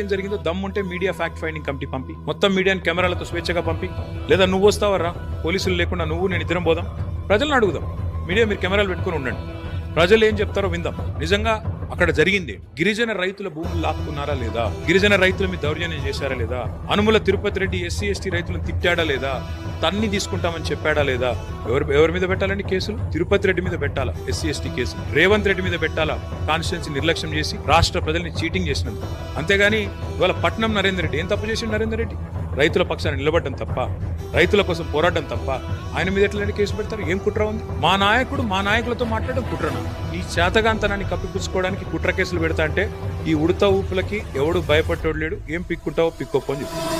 ఏం జరిగిందో దమ్ముంటే మీడియా ఫ్యాక్ట్ ఫైండింగ్ కమిటీ పంపి. మొత్తం మీడియాని కెమెరాలతో స్వేచ్ఛగా పంపి. లేదా నువ్వు వస్తావరా? పోలీసులు లేకుండా నువ్వు నేను ఇద్దరం పోదాం. ప్రజలను అడుగుదాం. మీడియా మీరు కెమెరాలు పెట్టుకుని ఉండండి. ప్రజలు ఏం చెప్తారో విందాం. నిజంగా అక్కడ జరిగింది. గిరిజన రైతుల భూములు లాక్కున్నారా లేదా? గిరిజన రైతుల మీద దౌర్జన్యం చేశారా లేదా? అనుముల తిరుపతి రెడ్డి ఎస్సీ ఎస్టీ రైతులను తిట్టాడా లేదా? తన్ని తీసుకుంటామని చెప్పాడా లేదా? ఎవరు ఎవరి మీద పెట్టాలండి కేసులు? తిరుపతి రెడ్డి మీద పెట్టాలా? ఎస్సీ ఎస్టీ కేసులు? రేవంత్ రెడ్డి మీద పెట్టాలా? కాన్స్టిట్యున్సీ నిర్లక్ష్యం చేసి రాష్ట్ర ప్రజల్ని చీటింగ్ చేసినందుకు. అంతేగాని ఇవాళ పట్నం నరేందర్ రెడ్డి ఏం తప్పు చేసిండు నరేందర్ రెడ్డి? రైతుల పక్షాన్ని నిలబడడం తప్ప రైతుల కోసం పోరాడడం తప్ప ఆయన మీద ఎట్లాంటి కేసు పెడతారు? ఏం కుట్ర ఉంది? మా నాయకుడు మా నాయకులతో మాట్లాడడం కుట్రను? ఈ చేతగాంతనాన్ని కప్పిపుచ్చుకోవడానికి కుట్ర కేసులు పెడతా అంటే ఈ ఉడత ఊపులకి ఎవడు భయపట్టోడు లేడు? ఏం పిక్కుంటావో పిక్కోపని చెప్పి.